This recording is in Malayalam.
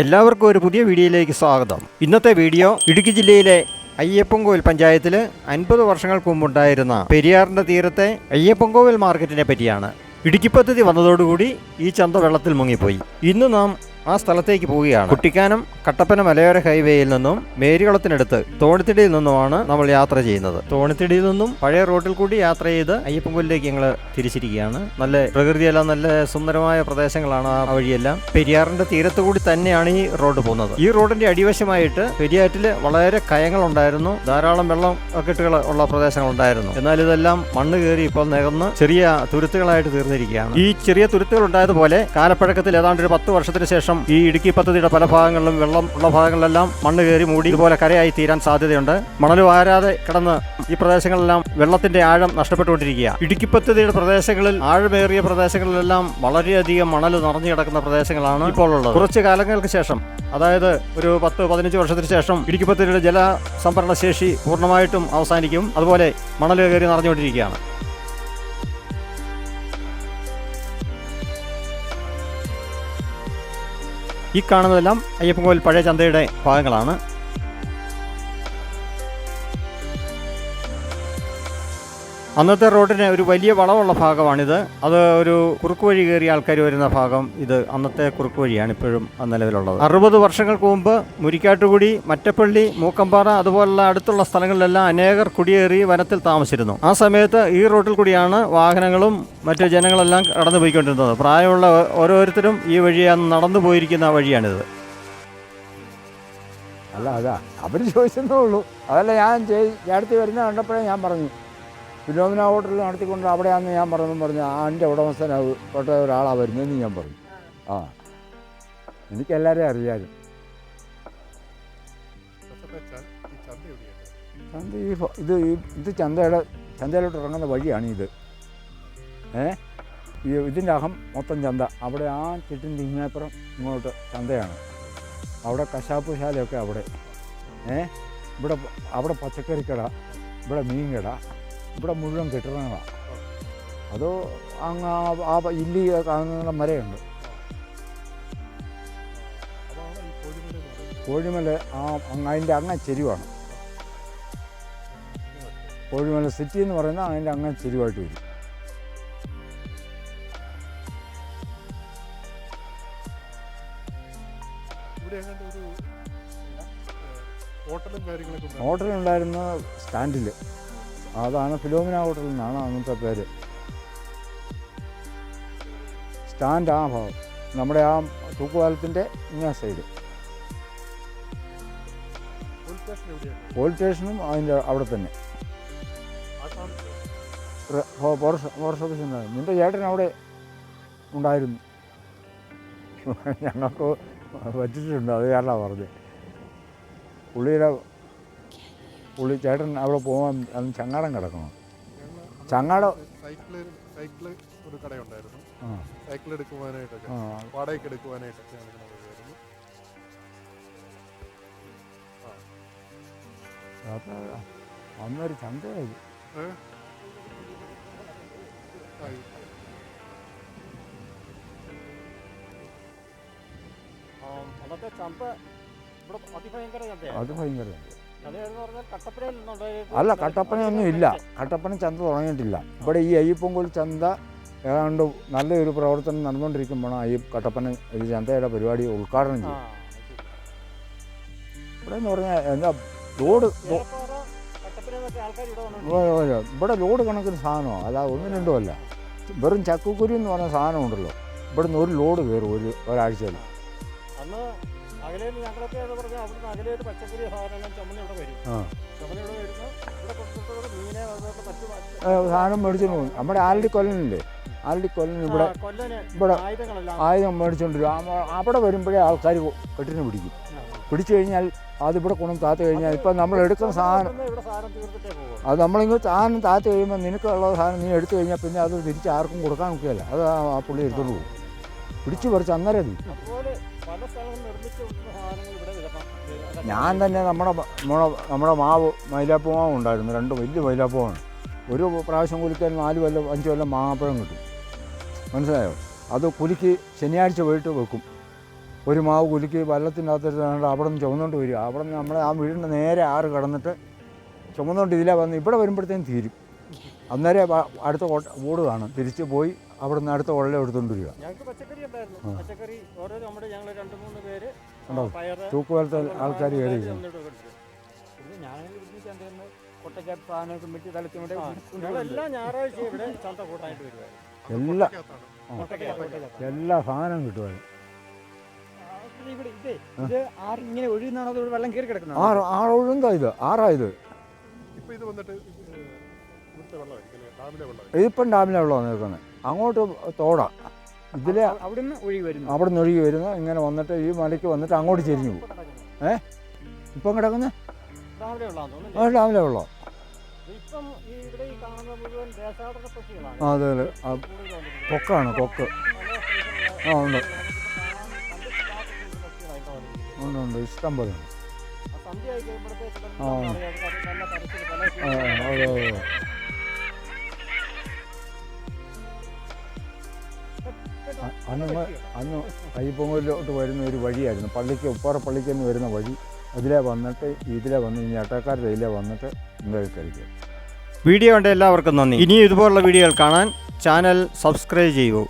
എല്ലാവർക്കും ഒരു പുതിയ വീഡിയോയിലേക്ക് സ്വാഗതം. ഇന്നത്തെ വീഡിയോ ഇടുക്കി ജില്ലയിലെ അയ്യപ്പൻകോവിൽ പഞ്ചായത്തിൽ അൻപത് വർഷങ്ങൾക്ക് മുമ്പുണ്ടായിരുന്ന പെരിയാറിന്റെ തീരത്തെ അയ്യപ്പൻകോവിൽ മാർക്കറ്റിനെ പറ്റിയാണ്. ഇടുക്കി പദ്ധതി വന്നതോടുകൂടി ഈ ചന്ത വെള്ളത്തിൽ മുങ്ങിപ്പോയി. ഇന്ന് നാം ആ സ്ഥലത്തേക്ക് പോവുകയാണ്. കുട്ടിക്കാനം കട്ടപ്പന മലയോര ഹൈവേയിൽ നിന്നും മേരികുളത്തിനടുത്ത് തോണിത്തിടിയിൽ നിന്നുമാണ് നമ്മൾ യാത്ര ചെയ്യുന്നത്. തോണിത്തിടിയിൽ നിന്നും പഴയ റോഡിൽ കൂടി യാത്ര ചെയ്ത് അയ്യപ്പൻകോലിലേക്ക് ഞങ്ങൾ തിരിച്ചിരിക്കുകയാണ്. നല്ല പ്രകൃതിയെല്ലാം നല്ല സുന്ദരമായ പ്രദേശങ്ങളാണ് ആ വഴിയെല്ലാം. പെരിയാറിന്റെ തീരത്ത് കൂടി തന്നെയാണ് ഈ റോഡ് പോകുന്നത്. ഈ റോഡിന്റെ അടിവശമായിട്ട് പെരിയാറ്റിൽ വളരെ കയങ്ങൾ ഉണ്ടായിരുന്നു ധാരാളം വെള്ളം കെട്ടുകൾ ഉള്ള പ്രദേശങ്ങളുണ്ടായിരുന്നു. എന്നാൽ ഇതെല്ലാം മണ്ണ് കയറി ഇപ്പോൾ നികന്ന് ചെറിയ തുരുത്തുകളായിട്ട് തീർന്നിരിക്കുകയാണ്. ഈ ചെറിയ തുരുത്തുകൾ ഉണ്ടായതുപോലെ കാലപ്പഴക്കത്തിൽ ഏതാണ്ട് ഒരു പത്ത് വർഷത്തിന് ശേഷം ഈ ഇടുക്കി പദ്ധതിയുടെ പല ഭാഗങ്ങളിലും വെള്ളം ഉള്ള ഭാഗങ്ങളിലെല്ലാം മണ്ണ് കയറി മൂടി ഇതുപോലെ കരയായി തീരാൻ സാധ്യതയുണ്ട്. മണൽ വാരാതെ കിടന്ന് ഈ പ്രദേശങ്ങളിലെല്ലാം വെള്ളത്തിന്റെ ആഴം നഷ്ടപ്പെട്ടുകൊണ്ടിരിക്കുക. ഇടുക്കി പദ്ധതിയുടെ പ്രദേശങ്ങളിൽ ആഴമേറിയ പ്രദേശങ്ങളിലെല്ലാം വളരെയധികം മണൽ നിറഞ്ഞു കിടക്കുന്ന പ്രദേശങ്ങളാണ് ഇപ്പോൾ ഉള്ളത് കുറച്ച് കാലങ്ങൾക്ക് ശേഷം അതായത് ഒരു പത്ത് പതിനഞ്ച് വർഷത്തിന് ശേഷം ഇടുക്കി പദ്ധതിയുടെ ജല സംഭരണ ശേഷി പൂർണമായിട്ടും അവസാനിക്കും. അതുപോലെ മണൽ കയറി നിറഞ്ഞുകൊണ്ടിരിക്കുകയാണ്. ഈ കാണുന്നതെല്ലാം അയ്യപ്പൻ കോവിൽ പഴയ ചന്തയുടെ ഭാഗങ്ങളാണ്. അന്നത്തെ റോഡിന് ഒരു വലിയ വളവുള്ള ഭാഗമാണിത്. അത് ഒരു കുറുക്ക് വഴി കയറിയ ആൾക്കാർ വരുന്ന ഭാഗം ഇത് അന്നത്തെ കുറുക്ക് വഴിയാണ് ഇപ്പോഴും നിലവിലുള്ളത്. അറുപത് വർഷങ്ങൾക്ക് മുമ്പ് മുരിക്കാട്ടുകുടി മറ്റപ്പള്ളി മൂക്കമ്പാറ അതുപോലുള്ള അടുത്തുള്ള സ്ഥലങ്ങളിലെല്ലാം അനേകർ കുടിയേറി വനത്തിൽ താമസിച്ചിരുന്നു. ആ സമയത്ത് ഈ റോഡിൽ കൂടിയാണ് വാഹനങ്ങളും മറ്റു ജനങ്ങളെല്ലാം കടന്നു പോയിക്കൊണ്ടിരുന്നത് പ്രായമുള്ള ഓരോരുത്തരും ഈ വഴി അന്ന് നടന്നു പോയിരിക്കുന്ന വഴിയാണിത്. അല്ല അതാ. അവർ ചോദിച്ചെന്നേ ഉള്ളൂ. അതല്ല ഞാൻ ചേട്ടത്തി വരുന്ന കണ്ടപ്പോഴേ ഞാൻ പറഞ്ഞു ഫിലോമിന ഹോട്ടലിൽ നടത്തിക്കൊണ്ട് അവിടെയാണെന്ന് ഞാൻ പറഞ്ഞു പറഞ്ഞു ആ എന്റെ ഉടമസ്ഥന പെട്ട ഒരാളാണ് വരുന്നതെന്ന് ഞാൻ പറഞ്ഞു ആ. എനിക്ക് എല്ലാവരെയും അറിയാലും. ചന്ത ഈ ഇത് ഇത് ചന്തയുടെ ചന്തയിലോട്ട് ഇറങ്ങുന്ന വഴിയാണ് ഇത്. ഏ? ഈ ഇതിന്റെ അഹം മൊത്തം ചന്ത. അവിടെ ആ ചുറ്റിന്റെ ഇങ്ങേപ്പുറം ഇങ്ങോട്ട് ചന്തയാണ്. അവിടെ കശാപ്പ് ശാലയൊക്കെ അവിടെ. ഏ? ഇവിടെ അവിടെ പച്ചക്കറിക്കട ഇവിടെ മീൻ കട ഇവിടെ മുഴുവൻ കെട്ടിടങ്ങളാണ്. അതോ അങ്ങ് ആ- ഇല്ലി കാണുന്ന മരയുണ്ട്. കോഴിമല ആ അങ്ങ് അതിന്റെ അങ്ങ ചെരുവാണ്. കോഴിമല സിറ്റി എന്ന് പറയുന്നത് അതിന്റെ അങ്ങ ചെരുവായിട്ട് വരും. ഹോട്ടലുണ്ടായിരുന്ന സ്റ്റാൻഡിൽ അതാണ് ഫിലോമിന ഹോട്ടൽ എന്നാണ് അന്നത്തെ പേര്. സ്റ്റാൻഡ് ആ ഭാഗം. നമ്മുടെ ആ തൂക്കുപാലത്തിന്റെ ഇങ്ങേ സൈഡ് പോലീസ് സ്റ്റേഷനും അതിന്റെ അവിടെ തന്നെ. ഫോറസ്റ്റ് ഓഫീസ് ഉണ്ടായിരുന്നു നിന്റെ ചേട്ടൻ അവിടെ ഉണ്ടായിരുന്നു. ഞങ്ങൾക്ക് പറ്റിയിട്ടുണ്ട് അത് കാരണമാണ് പറഞ്ഞത്. പുള്ളിയുടെ പുള്ളി ചേട്ടൻ അവിടെ പോകാൻ അന്ന് ചങ്ങാടം കിടക്കണം. ചങ്ങാടം സൈക്കിൾ സൈക്കിൾ ഒരു കടയുണ്ടായിരുന്നു. സൈക്കിൾ എടുക്കുവാനായിട്ടൊക്കെ വാടകയ്ക്ക് എടുക്കുവാനായിട്ടൊക്കെ അന്നൊരു ചന്തയായി. അന്നത്തെ ചന്ത ഇവിടെ അതിഭയങ്കര ചന്തയാണ് അത് ഭയങ്കര നിന്നുണ്ടായ അല്ല കട്ടപ്പനയൊന്നും ഇല്ല. കട്ടപ്പന ചന്ത തുടങ്ങിയിട്ടില്ല. ഇവിടെ ഈ അയ്യപ്പൊങ്കോൽ ചന്ത ഏതാണ്ട് നല്ലൊരു പ്രവർത്തനം നടന്നുകൊണ്ടിരിക്കുമ്പോഴാണ് ഈ കട്ടപ്പന ഈ ചന്തയുടെ പരിപാടി ഉദ്ഘാടനം ചെയ്യും ഇവിടെ എന്ന് പറഞ്ഞാൽ എന്താ ലോഡ് ഇവിടെ ലോഡ് കണക്കിന് സാധനമാണ് അല്ല ഒന്നും രണ്ടും അല്ല വെറും ചക്കുക്കുരി എന്ന് പറഞ്ഞ സാധനം ഉണ്ടല്ലോ. ഇവിടുന്ന് ഒരു ലോഡ് കയറും ഒരു ഒരാഴ്ചയിൽ. അന്ന് അകലേന്ന് ഞങ്ങളൊക്കെ എന്ന് പറഞ്ഞാൽ അവിടുന്ന് അകലേന്ന് പച്ചക്കറി സാധനങ്ങൾ ചുമന്ന് ഇവിടെ വരും. ആ. ചുമന്ന് ഇവിടെ വരുന്നു ഇവിടെ കൊടുത്തിട്ടുള്ളത് മീനെ അതുപോലെ മറ്റു ഏ, സാധനം മേടിച്ചു പോകും. നമ്മുടെ ആലടി കൊല്ലനില്ലേ? ആലടി കൊല്ലൻ ഇവിടെ ഇവിടെ ആയുധം വരും ആ- അവിടെ വരുമ്പോഴേ ആൾക്കാർ കെട്ടിന് പിടിക്കും. പിടിച്ചു കഴിഞ്ഞാൽ അതിവിടെ കൊണ്ടു താത്ത് കഴിഞ്ഞാൽ ഇപ്പം നമ്മൾ എടുക്കുന്ന സാധനം അത് നമ്മളിങ്ങനെ സാധനം താത്ത് കഴിയുമ്പോൾ നിനക്കുള്ള സാധനം നീ എടുത്തു കഴിഞ്ഞാൽ പിന്നെ അത് തിരിച്ച് ആർക്കും കൊടുക്കാൻ നോക്കിയല്ല അത് ആ പുള്ളി എടുത്തോണ്ട് പോകും. പിടിച്ചു പറിച്ച് അന്നേരം ഇവിടെ ഞാൻ തന്നെ നമ്മുടെ നമ്മുടെ നമ്മുടെ മാവ് മൈലാപ്പ് മാവ് ഉണ്ടായിരുന്നു. രണ്ട് വലിയ മൈലാപ്പ് ഒരു പ്രാവശ്യം കുലിക്കാൻ നാല് കൊല്ലം അഞ്ച് കൊല്ലം മാങ്ങാപ്പഴം കിട്ടും. മനസ്സിലായോ? അത് കുലുക്കി ശനിയാഴ്ച പോയിട്ട് വെക്കും. ഒരു മാവ് കുലുക്കി വല്ലത്തിന്റെ അകത്തിരുന്നാണ്ട് അവിടെ നിന്ന് ചുമന്നുകൊണ്ട് വരിക. അവിടെ നിന്ന് നമ്മളെ ആ വീടിന്റെ നേരെ ആറ് കടന്നിട്ട് ചുമന്നുകൊണ്ട് ഇതിലെ വന്ന് ഇവിടെ വരുമ്പോഴത്തേക്കും തീരും. അന്നേരം അടുത്ത ഓട് കാണും. തിരിച്ച് പോയി അവിടെ നിന്ന് അടുത്ത ഉള്ള എടുത്തുകൊണ്ട് വരിക. ഞങ്ങൾക്ക് പച്ചക്കറി ഉണ്ടായിരുന്നു. പച്ചക്കറി ഓരോ നമ്മുടെ ഞങ്ങൾ രണ്ട് മൂന്ന് പേര് തൂക്കുപോലത്തെ ആൾക്കാർ കയറി എല്ലാ ഞായറാഴ്ച ഇവിടെ ചന്ത എല്ലാ. എല്ലാ സാധനവും കിട്ടുമായിരുന്നു. ആറൊഴുന്താ ഇത് ആറാ ഇത്? ഡാമിലെ വെള്ളം വന്നേക്കുന്നത് നിൽക്കുന്നത്. അങ്ങോട്ട് തോടാ. ഇതിലെ അ- അവിടുന്ന് ഒഴുകി വരുന്നു. അവിടെ നിന്ന് ഒഴുകി വരുന്ന. ഇങ്ങനെ വന്നിട്ട് ഈ മലയ്ക്ക് വന്നിട്ട് അങ്ങോട്ട് ചെരിഞ്ഞു പോകും ഏ? ഇപ്പം കിടക്കുന്ന രാവിലെ ഉള്ളോ? വെള്ളം അതെ അതെ. കൊക്കാണ് കൊക്ക്. ആ ഉണ്ട്. ഉണ്ട് ഉണ്ട്. ഇഷ്ടം പോലെ ആ അതെ അതെ. അന്ന് അന്ന് അയ്യപ്പൊങ്കലിലോട്ട് വരുന്ന ഒരു വഴിയായിരുന്നു. പള്ളിക്ക് ഉപ്പാറ പള്ളിക്ക് നിന്ന് വരുന്ന വഴി. അതിലെ വന്നിട്ട് ഇതിലെ വന്ന് ഇനി അട്ടക്കാരുടെ ഇതിലെ വന്നിട്ട് ഇങ്ങനെ കഴിക്കും വീഡിയോ കണ്ട എല്ലാവർക്കും നന്ദി. ഇനി ഇതുപോലുള്ള വീഡിയോകൾ കാണാൻ ചാനൽ സബ്സ്ക്രൈബ് ചെയ്യൂ.